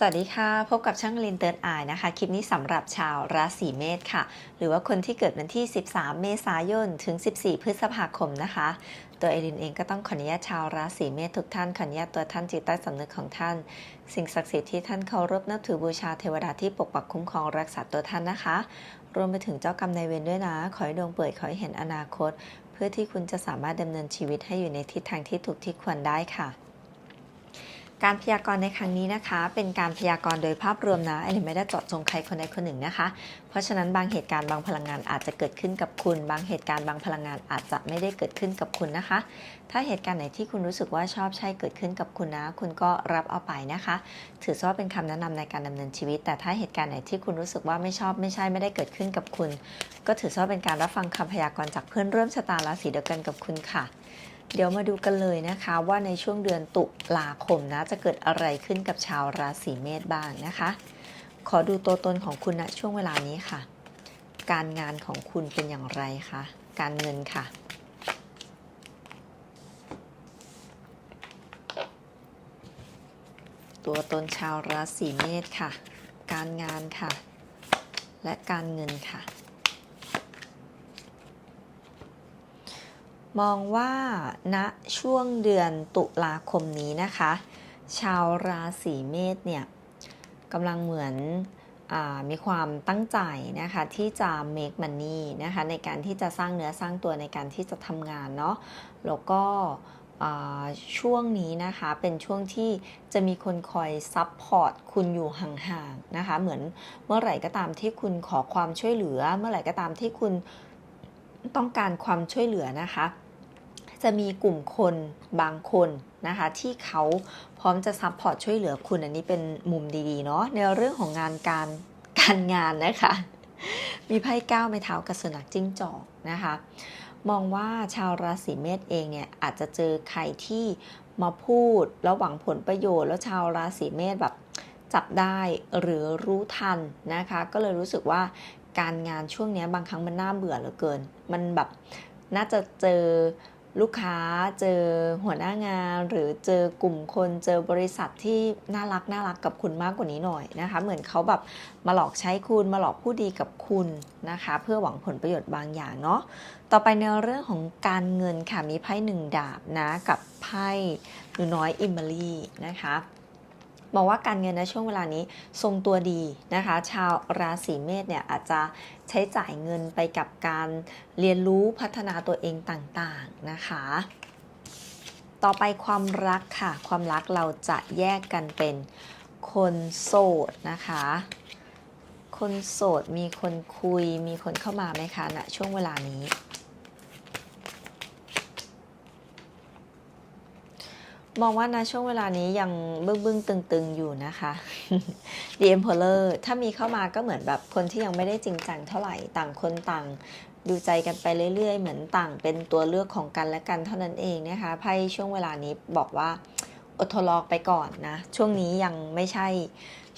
สวัสดีค่ะ พบกับช่างลินเติร์ดอายนะคะ คลิปนี้สำหรับชาวราศีเมษค่ะ หรือว่าคนที่เกิดวันที่ 13 เมษายน ถึง 14 พฤษภาคมนะคะ ตัวเอลินเองก็ต้องขออนุญาตชาวราศีเมษทุกท่านขออนุญาตตัวท่านจิตใต้สำนึกของท่าน สิ่งศักดิ์สิทธิ์ที่ท่านเคารพนับถือบูชาเทวดาที่ปกปักคุ้มครองรักษาตัวท่านนะคะ รวมไปถึงเจ้ากรรมนายเวรด้วยนะ ขอให้ดวงเปิดขอให้เห็นอนาคต เพื่อที่คุณจะสามารถดำเนินชีวิตให้อยู่ในทิศทางที่ถูกที่ควรได้ค่ะ การพยากรณ์ในครั้งนี้นะคะ เป็นการพยากรณ์โดยภาพรวมนะอันนี้ไม่ได้เจาะจงใครคนใดคนหนึ่งนะคะ เพราะฉะนั้นบางเหตุการณ์บางพลังงานอาจจะเกิดขึ้นกับคุณ บางเหตุการณ์บางพลังงานอาจจะไม่ได้เกิดขึ้นกับคุณนะคะ ถ้าเหตุการณ์ไหนที่คุณรู้สึกว่าชอบใช่เกิดขึ้นกับคุณนะ คุณก็รับเอาไปนะคะ ถือว่าเป็นคำแนะนำในการดำเนินชีวิต แต่ถ้าเหตุการณ์ไหนที่คุณรู้สึกว่าไม่ชอบไม่ใช่ไม่ได้เกิดขึ้นกับคุณ ก็ถือว่าเป็นการรับฟังคำพยากรณ์จากเพื่อนร่วมชะตาราศีเดียวกันกับคุณค่ะ เดี๋ยวมาดูกันเลยนะคะว่าในช่วงเดือนตุลาคมนะจะเกิดอะไรขึ้นกับชาวราศีเมษบ้างนะคะ ขอดูตัวตนของคุณณช่วงเวลานี้ค่ะ การงานของคุณเป็นอย่างไรคะการเงินค่ะ ตัวตนชาวราศีเมษค่ะ การงานค่ะ และการเงินค่ะ มองว่าณช่วงเดือนตุลาคมนี้นะคะ ชาวราศีเมษเนี่ยกำลังเหมือนอมีความตั้งใจนะคะที่จะ make money นะคะในการที่จะสร้างเนื้อสร้างตัวในการที่จะทำงานเนาะแล้วก็ช่วงนี้นะคะเป็นช่วงที่จะมีคนคอยซัพพอร์ตคุณอยู่ห่างๆนะคะเหมือนเมื่อไหร่ก็ตามที่คุณขอความช่วยเหลือ เมื่อไหร่ก็ตามที่คุณต้องการความช่วยเหลือนะคะ จะมีกลุ่มคนบางคนนะคะที่เขาพร้อมจะซัพพอร์ตช่วยเหลือคุณอันนี้เป็นมุมดีๆเนาะในเรื่องของงานการการงานนะคะ มีไพ่ก้าวไม้เท้ากับสุนัขจิ้งจอกนะคะมองว่าชาวราศีเมษเองเนี่ยอาจจะเจอใครที่มาพูดแล้วหวังผลประโยชน์ แล้วชาวราศีเมษแบบจับได้หรือรู้ทันนะคะ ก็เลยรู้สึกว่าการงานช่วงนี้บางครั้งมันน่าเบื่อเหลือเกิน มันแบบน่าจะเจอ ลูกค้าเจอหัวหน้างาน หรือเจอกลุ่มคนเจอบริษัทที่น่ารักน่ารักกับคุณมากกว่านี้หน่อยนะคะ เหมือนเขาแบบมาหลอกใช้คุณมาหลอกผู้ดีกับคุณนะคะ เพื่อหวังผลประโยชน์บางอย่างเนาะต่อไปในเรื่องของการเงินค่ะมีไพ่หนึ่งดาบนะกับไพ่หนูน้อยอิมเบอรี่นะคะ บอกว่าการเงินในช่วงเวลานี้ทรงตัวดีนะคะ ชาวราศีเมษเนี่ยอาจจะใช้จ่ายเงินไปกับการเรียนรู้พัฒนาตัวเองต่างๆนะคะต่อไปความรักค่ะ ความรักเราจะแยกกันเป็นคนโสดนะคะ คนโสดมีคนคุยมีคนเข้ามาไหมคะณช่วงเวลานี้ มองว่านะช่วงเวลานี้ยังบึ้งบึ้งตึงตึงๆ อยู่นะคะ The Emperor ถ้ามีเข้ามาก็เหมือนแบบคนที่ยังไม่ได้จริงจังเท่าไหร่ต่างคนต่างดูใจกันไปเรื่อย ๆ เหมือนต่างเป็นตัวเลือกของกันและกันเท่านั้นเองนะคะไพ่ช่วงเวลานี้บอกว่าอดทนรอไปก่อนนะ ช่วงนี้ยังไม่ใช่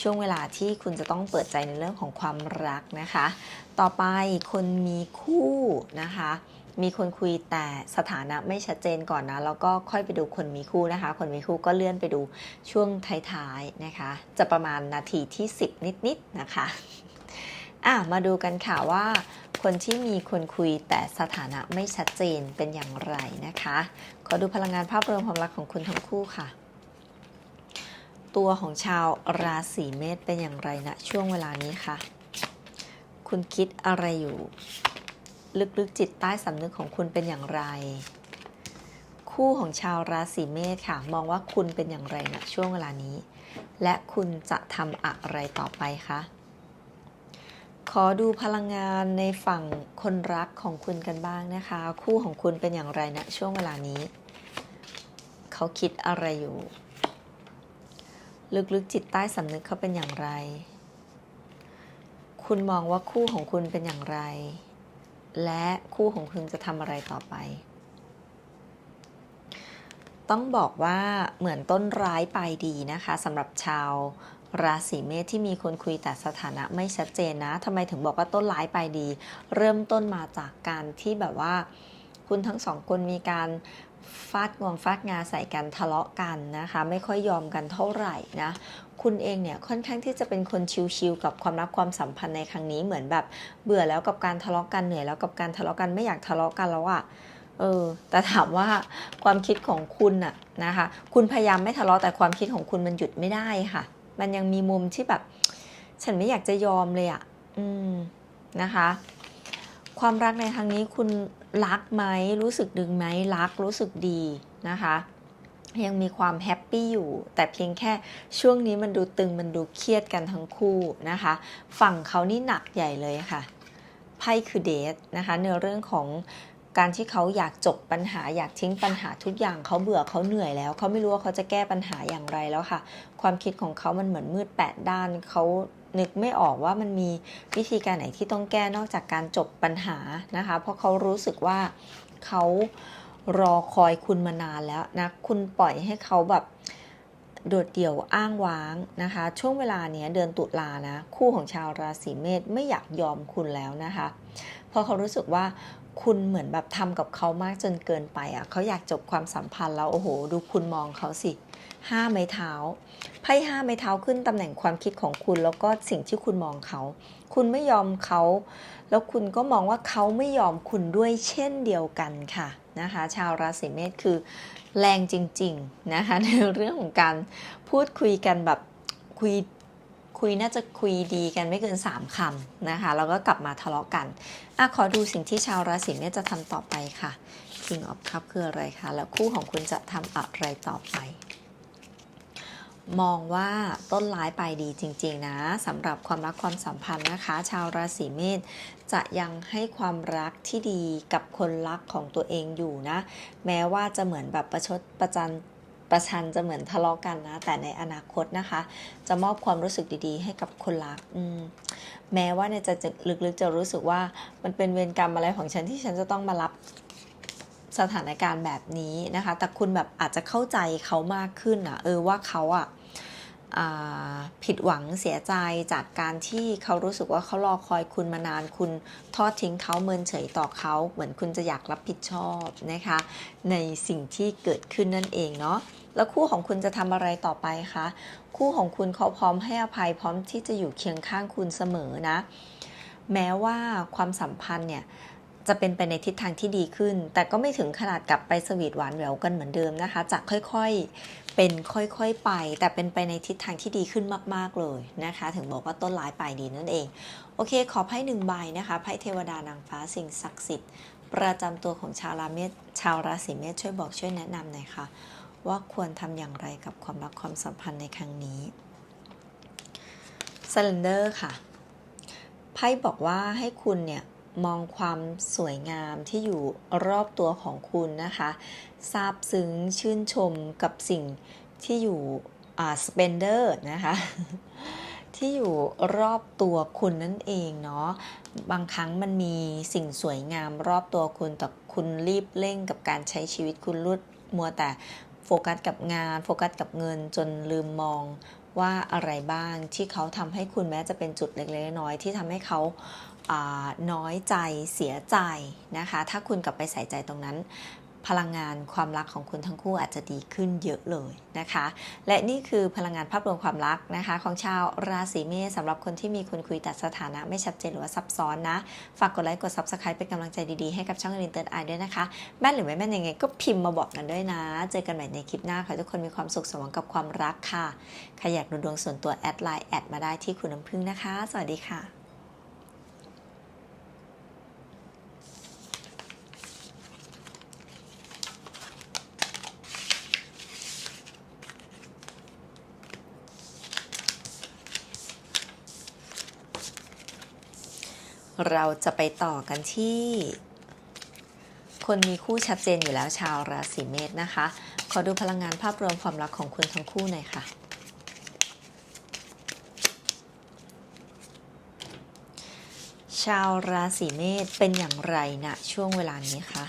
ช่วงเวลาที่คุณจะต้องเปิดใจในเรื่องของความรักนะคะ ต่อไปคนมีคู่นะคะ มีคนคุยแต่สถานะไม่ชัดเจนก่อนนะ แล้วก็ค่อยไปดูคนมีคู่นะคะ คนมีคู่ก็เลื่อนไปดูช่วงท้ายๆนะคะ จะประมาณนาทีที่ 10 นิดๆนะคะอะมาดูกันค่ะว่า คนที่มีคนคุยแต่สถานะไม่ชัดเจนเป็นอย่างไรนะคะ ขอดูพลังงานภาพรวมความรักของคุณทั้งคู่ค่ะ ตัวของชาวราศีเมษเป็นอย่างไรนะช่วงเวลานี้ค่ะ คุณคิดอะไรอยู่ ลึกๆจิตใต้สำนึกของคุณเป็นอย่างไร คู่ของชาวราศีเมษค่ะ มองว่าคุณเป็นอย่างไรนะช่วงเวลานี้ และคุณจะทำอะไรต่อไปคะขอดูพลังงานในฝั่งคนรักของคุณกันบ้างนะคะ คู่ของคุณเป็นอย่างไรนะช่วงเวลานี้ เขาคิดอะไรอยู่ ลึกๆจิตใต้สำนึกเขาเป็นอย่างไร คุณมองว่าคู่ของคุณเป็นอย่างไร และคู่ของคุณจะทำอะไรต่อไป ต้องบอกว่าเหมือนต้นร้ายปลายดีนะคะสำหรับชาวราศีเมษที่มีคนคุยแต่สถานะไม่ชัดเจนนะทำไมถึงบอกว่าต้นร้ายปลายดี เริ่มต้นมาจากการที่แบบว่า คุณทั้งสองคนมีการฟาดงวงฟาดงาใส่กันทะเลาะกันนะคะ ไม่ค่อยยอมกันเท่าไหร่นะ คุณเองเนี่ยค่อนข้างที่จะเป็นคนชิลๆกับความรักความสัมพันธ์ในครั้งนี้เหมือนแบบเบื่อแล้วกับการทะเลาะกันเหนื่อยแล้วกับการทะเลาะกันไม่อยากทะเลาะกันแล้วอะเออแต่ถามว่าความคิดของคุณอะนะคะ คุณพยายามไม่ทะเลาะแต่ความคิดของคุณมันหยุดไม่ได้ค่ะ มันยังมีมุมที่แบบ ฉันไม่อยากจะยอมเลยอะอืมนะคะ ความรักในครั้งนี้คุณรักไหมรู้สึกดึงไหมรักรู้สึกดีนะคะ ยังมีความแฮปปี้อยู่ แต่เพียงแค่ช่วงนี้มันดูตึงมันดูเครียดกันทั้งคู่นะคะ ฝั่งเขานี่หนักใหญ่เลยค่ะไพ่คือเดทนะคะในเรื่องของการที่เขาอยากจบปัญหาอยากทิ้งปัญหาทุกอย่างเขาเบื่อเขาเหนื่อยแล้วเขาไม่รู้ว่าเขาจะแก้ปัญหาอย่างไรแล้วค่ะ ความคิดของเขามันเหมือนมืดแปดด้านเขานึกไม่ออกว่ามันมีวิธีการไหนที่ต้องแก้นอกจากการจบปัญหานะคะ เพราะเขารู้สึกว่าเขา รอคอยคุณมานานแล้วนะ คุณปล่อยให้เขาแบบโดดเดี่ยวอ้างว้างนะคะ ช่วงเวลาเนี้ยเดือนตุลานะ คู่ของชาวราศีเมษไม่อยากยอมคุณแล้วนะคะ เพราะเขารู้สึกว่าคุณเหมือนแบบทำกับเขามากจนเกินไปอะเขาอยากจบความสัมพันธ์แล้ว โอ้โห ดูคุณมองเขาสิห้าไม้เท้าไพ่ห้าไม้เท้าขึ้นตำแหน่งความคิดของคุณ แล้วก็สิ่งที่คุณมองเขา คุณไม่ยอมเขา แล้วคุณก็มองว่าเขาไม่ยอมคุณด้วยเช่นเดียวกันค่ะ นะคะ ชาวราศีเมษคือแรงจริง ๆ นะคะ ในเรื่องของการพูดคุยกันแบบคุยคุยน่าจะคุยดีกันไม่เกิน 3คำนะคะ แล้วก็กลับมาทะเลาะกันอะขอดูสิ่งที่ชาวราศีเมษจะทำต่อไปค่ะ King of Cup คืออะไรคะ แล้วคู่ของคุณจะทำอะไรต่อไป มองว่าต้นร้ายปลายดีจริง ๆ นะสำหรับความรักความสัมพันธ์นะคะ ชาวราศีเมษจะยังให้ความรักที่ดีกับคนรักของตัวเองอยู่นะ แม้ว่าจะเหมือนแบบประชดประจันประชันจะเหมือนทะเลาะกันนะ แต่ในอนาคตนะคะ จะมอบความรู้สึกดีๆ ให้กับคนรักมแม้ว่าในใจะลึกๆจะรู้สึกว่ามันเป็นเวรกรรมอะไรของฉันที่ฉันจะต้องมารับ สถานการณ์แบบนี้นะคะ แต่คุณแบบอาจจะเข้าใจเขามากขึ้นอะเออว่าเขาอะผิดหวังเสียใจจากการที่เขารู้สึกว่าเขารอคอยคุณมานานคุณทอดทิ้งเขาเมินเฉยต่อเขาเหมือนคุณจะอยากรับผิดชอบนะคะ ในสิ่งที่เกิดขึ้นนั่นเองเนาะแล้วคู่ของคุณจะทำอะไรต่อไปคะคู่ของคุณเขาพร้อมให้อภัยพร้อมที่จะอยู่เคียงข้างคุณเสมอนะ แม้ว่าความสัมพันธ์เนี่ย จะเป็นไปในทิศทางที่ดีขึ้น แต่ก็ไม่ถึงขนาดกลับไปสวีทหวานแหววกันเหมือนเดิมนะคะ จะค่อยๆ เป็นค่อยๆไป แต่เป็นไปในทิศทางที่ดีขึ้นมากๆเลยนะคะ ถึงบอกว่าต้นร้ายปลายดีนั่นเอง โอเค ขอไพ่หนึ่งใบนะคะ ไพ่เทวดานางฟ้าสิ่งศักดิ์สิทธิ์ ประจำตัวของชาวราเมชาวราศีเมษช่วยบอกช่วยแนะนำหน่อยค่ะ ว่าควรทำอย่างไรกับความรักความสัมพันธ์ในครั้งนี้ s ลนเดอร์ค่ะ ไพ่บอกว่าให้คุณเนี่ย มองความสวยงามที่อยู่รอบตัวของคุณนะคะซาบซึ้งชื่นชมกับสิ่งที่อยู่อ่าสเปนเดอร์นะคะที่อยู่รอบตัวคุณนั่นเองเนาะบางครั้งมันมีสิ่งสวยงามรอบตัวคุณแต่คุณรีบเร่งกับการใช้ชีวิตคุณรุดมัวแต่โฟกัสกับงานโฟกัสกับเงินจนลืมมองว่าอะไรบ้างที่เขาทำให้คุณแม้จะเป็นจุดเล็กๆน้อยๆที่ทำให้เขา น้อยใจเสียใจนะคะ ถ้าคุณกลับไปใส่ใจตรงนั้น พลังงานความรักของคุณทั้งคู่อาจจะดีขึ้นเยอะเลยนะคะ และนี่คือพลังงานภาพรวมความรักนะคะ ของชาวราศีเมษสำหรับคนที่มีคุณคุยแต่สถานะไม่ชัดเจนหรือว่าซับซ้อนนะ ฝากกดไลค์กด subscribe เป็นกำลังใจดีๆให้กับช่องอินเตอร์ไอด้วยนะคะ แม่นหรือไม่แม่นยังไงก็พิมพ์มาบอกกันด้วยนะ เจอกันใหม่ในคลิปหน้าขอทุกคนมีความสุขสมหวังกับความรักค่ะใครอยากดูดวงส่วนตัวแอดไลน์แอดมาได้ที่คุณน้ำพึ่งนะคะ สวัสดีค่ะ เราจะไปต่อกันที่ คนมีคู่ชัดเจนอยู่แล้วชาวราศีเมษนะคะ ขอดูพลังงานภาพรวมความรักของคุณทั้งคู่หน่อยค่ะ ชาวราศีเมษเป็นอย่างไรนะช่วงเวลานี้คะ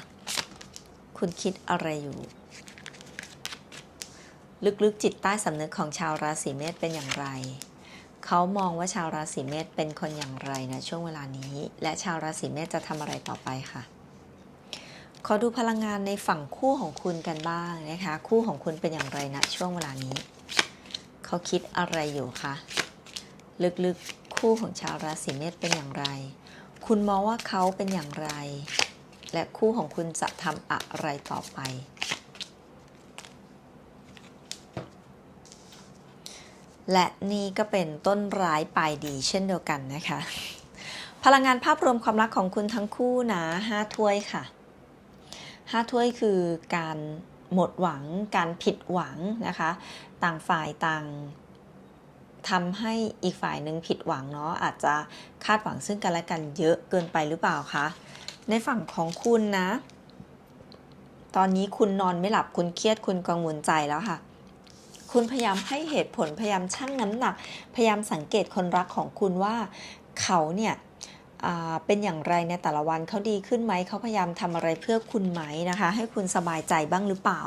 คุณคิดอะไรอยู่ ลึกๆจิตใต้สำนึกของชาวราศีเมษเป็นอย่างไร เขามองว่าชาวราศีเมษเป็นคนอย่างไรนะช่วงเวลานี้ และชาวราศีเมษจะทำอะไรต่อไปค่ะ ขอดูพลังงานในฝั่งคู่ของคุณกันบ้างนะคะ คู่ของคุณเป็นอย่างไรณช่วงเวลานี้ เขาคิดอะไรอยู่คะลึกๆคู่ของชาวราศีเมษเป็นอย่างไร คุณมองว่าเขาเป็นอย่างไร และคู่ของคุณจะทำอะไรต่อไป และนี่ก็เป็นต้นร้ายปลายดีเช่นเดียวกันนะคะ พลังงานภาพรวมความรักของคุณทั้งคู่นะห้าถ้วยค่ะห้าถ้วยคือการหมดหวัง การผิดหวังนะคะ ต่างฝ่ายต่างทำให้อีกฝ่ายหนึ่งผิดหวังเนาะอาจจะคาดหวังซึ่งกันและกันเยอะเกินไปหรือเปล่าคะในฝั่งของคุณนะ ตอนนี้คุณนอนไม่หลับคุณเครียดคุณกังวลใจแล้วค่ะ คุณพยายามให้เหตุผลพยายามชั่งน้ำหนัก พยายามสังเกตคนรักของคุณว่าเขาเนี่ยเป็นอย่างไรในแต่ละวันเขาดีขึ้นไหมเขาพยายามทำอะไรเพื่อคุณไหมนะคะ ให้คุณสบายใจบ้างหรือเปล่า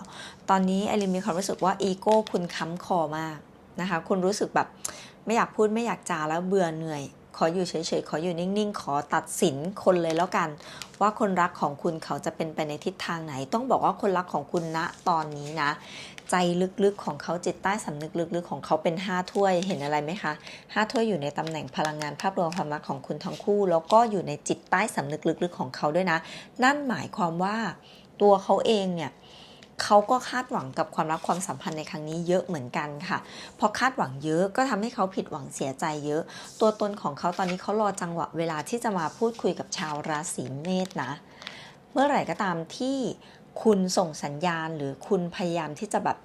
ตอนนี้ไอรินมีความรู้สึกว่าอีโก้คุณค้ำคอมากนะคะ คุณรู้สึกแบบไม่อยากพูดไม่อยากจาแล้วเบื่อเหนื่อย ขออยู่เฉยๆ ขออยู่นิ่งๆ ขอตัดสินคนเลยแล้วกัน ว่าคนรักของคุณเขาจะเป็นไปในทิศทางไหน ต้องบอกว่าคนรักของคุณณตอนนี้นะ ใจลึกๆของเขาจิตใต้สำนึกลึกๆ ของเขาเป็นห้าถ้วยเห็นอะไรไหมคะห้าถ้วยอยู่ในตำแหน่งพลังงานภาพรวมความรักของคุณทั้งคู่ แล้วก็อยู่ในจิตใต้สำนึกลึกๆของเขาด้วยนะ นั่นหมายความว่าตัวเขาเองเนี่ยเขาก็คาดหวังกับความรักความสัมพันธ์ในครั้งนี้เยอะเหมือนกันค่ะ พอคาดหวังเยอะก็ทำให้เขาผิดหวังเสียใจเยอะ ตัวตนของเขาตอนนี้เขารอจังหวะเวลาที่จะมาพูดคุยกับชาวราศีเมษนะ เมื่อไหร่ก็ตามที่ คุณส่งสัญญาณหรือคุณพยายามที่จะแบบ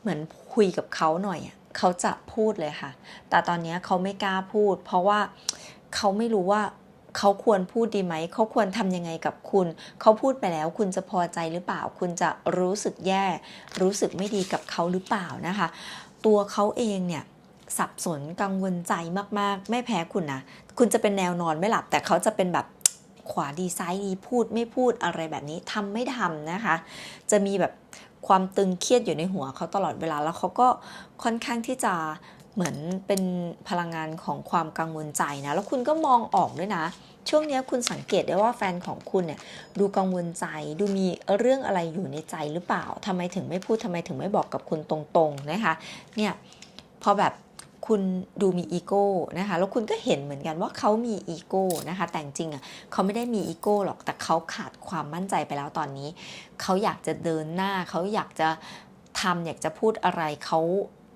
เหมือนคุยกับเขาหน่อยเขาจะพูดเลยค่ะ แต่ตอนนี้เขาไม่กล้าพูด เพราะว่าเขาไม่รู้ว่าเขาควรพูดดีไหม เขาควรทำยังไงกับคุณ เขาพูดไปแล้วคุณจะพอใจหรือเปล่า คุณจะรู้สึกแย่ รู้สึกไม่ดีกับเขาหรือเปล่านะคะ ตัวเขาเองเนี่ยสับสนกังวลใจมากๆ ไม่แพ้คุณนะ คุณจะเป็นแนวนอนไม่หลับ แต่เขาจะเป็นแบบ ขวาดีซ้ายดีพูดไม่พูดอะไรแบบนี้ทำไม่ทำนะคะ จะมีแบบความตึงเครียดอยู่ในหัวเขาตลอดเวลาแล้วเขาก็ค่อนข้างที่จะเหมือนเป็นพลังงานของความกังวลใจนะแล้วคุณก็มองออกด้วยนะช่วงนี้คุณสังเกตได้ว่าแฟนของคุณเนี่ยดูกังวลใจดูมีเรื่องอะไรอยู่ในใจหรือเปล่าทำไมถึงไม่พูดทำไมถึงไม่บอกกับคุณตรงๆนะคะเนี่ยพอแบบ คุณดูมีอีโก้นะคะแล้วคุณก็เห็นเหมือนกันว่าเขามีอีโก้นะคะแต่จริงๆอะเขาไม่ได้มีอีโก้หรอกแต่เขาขาดความมั่นใจไปแล้วตอนนี้ เขาอยากจะเดินหน้า เขาอยากจะทำอยากจะพูดอะไรเขา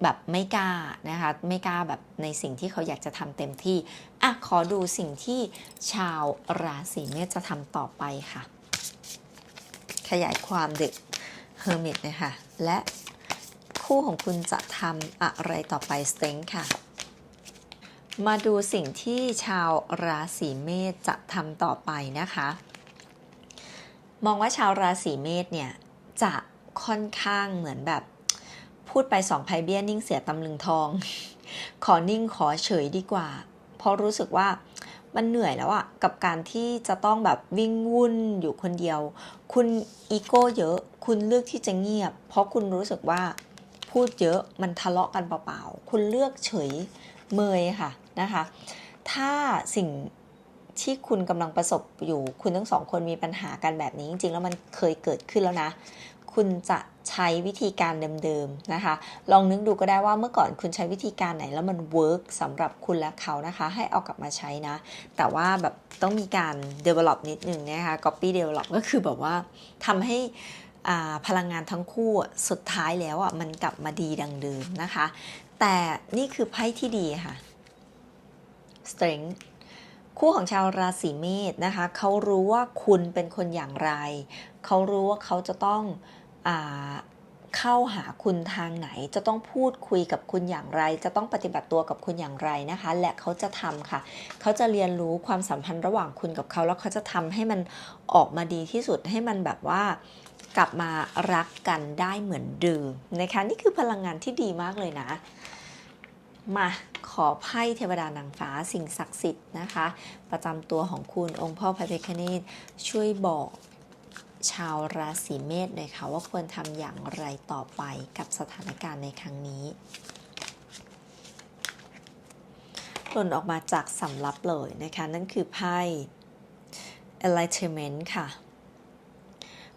แบบไม่กล้านะคะไม่กล้าแบบในสิ่งที่เขาอยากจะทำเต็มที่อะขอดูสิ่งที่ชาวราศีเมษจะทำต่อไปค่ะ ขยายความเด็กเฮอร์มิตนะคะและ คู่ของคุณจะทำอะไรต่อไปสเต็งค่ะ มาดูสิ่งที่ชาวราศีเมษจะทำต่อไปนะคะ มองว่าชาวราศีเมษเนี่ยจะค่อนข้างเหมือนแบบ พูดไปสองไพเบี้ยนิ่งเสียตำลึงทอง ขอนิ่งขอเฉยดีกว่า เพราะรู้สึกว่ามันเหนื่อยแล้วอะกับการที่จะต้องแบบวิ่งวุ่นอยู่คนเดียว คุณอีโก้เยอะ คุณเลือกที่จะเงียบ เพราะคุณรู้สึกว่า พูดเยอะมันทะเลาะกันเปล่าๆ คุณเลือกเฉยเมยค่ะนะคะ ถ้าสิ่งที่คุณกำลังประสบอยู่ คุณทั้งสองคนมีปัญหากันแบบนี้ จริงๆ แล้วมันเคยเกิดขึ้นแล้วนะ คุณจะใช้วิธีการเดิมๆนะคะ ลองนึกดูก็ได้ว่าเมื่อก่อนคุณใช้วิธีการไหนแล้วมันเวิร์กสำหรับคุณและเขานะคะ ให้เอากลับมาใช้นะ แต่ว่าแบบต้องมีการ develop นิดนึงนะคะ copy develop ก็คือแบบว่าทำให้ พลังงานทั้งคู่สุดท้ายแล้วอะมันกลับมาดีดังเดิมนะคะ แต่นี่คือไพ่ที่ดีค่ะ strength คู่ของชาวราศีเมษนะคะเขารู้ว่าคุณเป็นคนอย่างไร เขารู้ว่าเขาจะต้องอเข้าหาคุณทางไหน จะต้องพูดคุยกับคุณอย่างไร จะต้องปฏิบัติตัวกับคุณอย่างไรนะคะ และเขาจะทำค่ะ เขาจะเรียนรู้ความสัมพันธ์ระหว่างคุณกับเขา แล้วเขาจะทำให้มันออกมาดีที่สุดให้มันแบบว่า กลับมารักกันได้เหมือนเดิมนะคะ นี่คือพลังงานที่ดีมากเลยนะ มาขอไพ่เทวดานางฟ้าสิ่งศักดิ์สิทธิ์นะคะ ประจำตัวของคุณองค์พ่อพระพิฆเนศช่วยบอกชาวราศีเมษหน่อยค่ะว่าควรทำอย่างไรต่อไปกับสถานการณ์ในครั้งนี้หล่นออกมาจากสำรับเลยนะคะ นั่นคือไพ่ enlightenment ค่ะ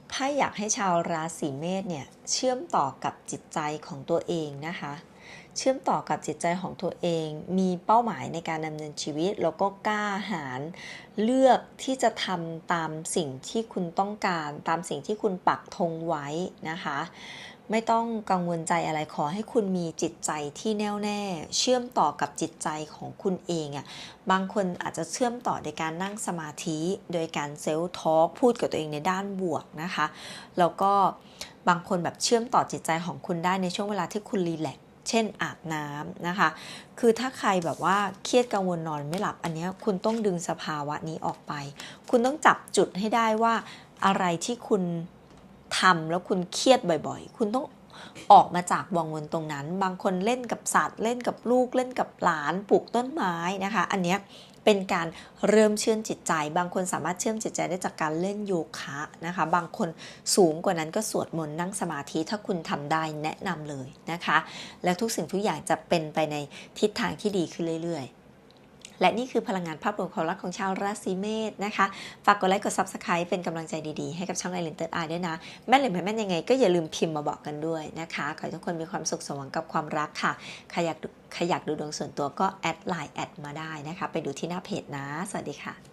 ไพ่อยากให้ชาวราศีเมษเนี่ยเชื่อมต่อกับจิตใจของตัวเองนะคะ เชื่อมต่อกับจิตใจของตัวเอง มีเป้าหมายในการดำเนินชีวิต แล้วก็กล้าหาญเลือกที่จะทำตามสิ่งที่คุณต้องการ ตามสิ่งที่คุณปักธงไว้นะคะ ไม่ต้องกังวลใจอะไรขอให้คุณมีจิตใจที่แน่วแน่ เชื่อมต่อกับจิตใจของคุณเองอะ่ะบางคนอาจจะเชื่อมต่อโดยการนั่งสมาธิ โดยการเซลล์ทอพูดกับตัวเองในด้านบวกนะคะ แล้วก็บางคนแบบเชื่อมต่อจิตใจของคุณได้ในช่วงเวลาที่คุณรีแลกเช่นอาบน้ำนะคะ คือถ้าใครแบบว่าเครียดกังวลนอนไม่หลับอันนี้คุณต้องดึงสภาวะนี้ออกไป คุณต้องจับจุดให้ได้ว่าอะไรที่คุณ ทำแล้วคุณเครียดบ่อยๆ คุณต้องออกมาจากวังวนตรงนั้น บางคนเล่นกับสัตว์เล่นกับลูกเล่นกับหลานปลูกต้นไม้นะคะ อันเนี้ยเป็นการเริ่มเชื่อมจิตใจ บางคนสามารถเชื่อมจิตใจได้จากการเล่นโยคะนะคะ บางคนสูงกว่านั้นก็สวดมนต์นั่งสมาธิถ้าคุณทำได้แนะนำเลยนะคะ แล้วทุกสิ่งทุกอย่างจะเป็นไปในทิศทางที่ดีขึ้นเรื่อยๆ และนี่คือพลังงานภาพรวมความรักของชาวราศีเมษนะคะ ฝากกดไลค์กดซับสไคร b ์เป็นกำลังใจดีๆ ให้กับช่องไอเลนเตอร์ไอด้วยนะ แม่นหรือไม่แม่นยังไงก็อย่าลืมพิมพ์มาบอกกันด้วยนะคะ ขอให้ทุกคนมีความสุขสมหวังกับความรักค่ะใครอยากใครอยากดูดวงส่วนตัวก็แอดไลน์แอดมาได้นะคะ ไปดูที่หน้าเพจนะ สวัสดีค่ะ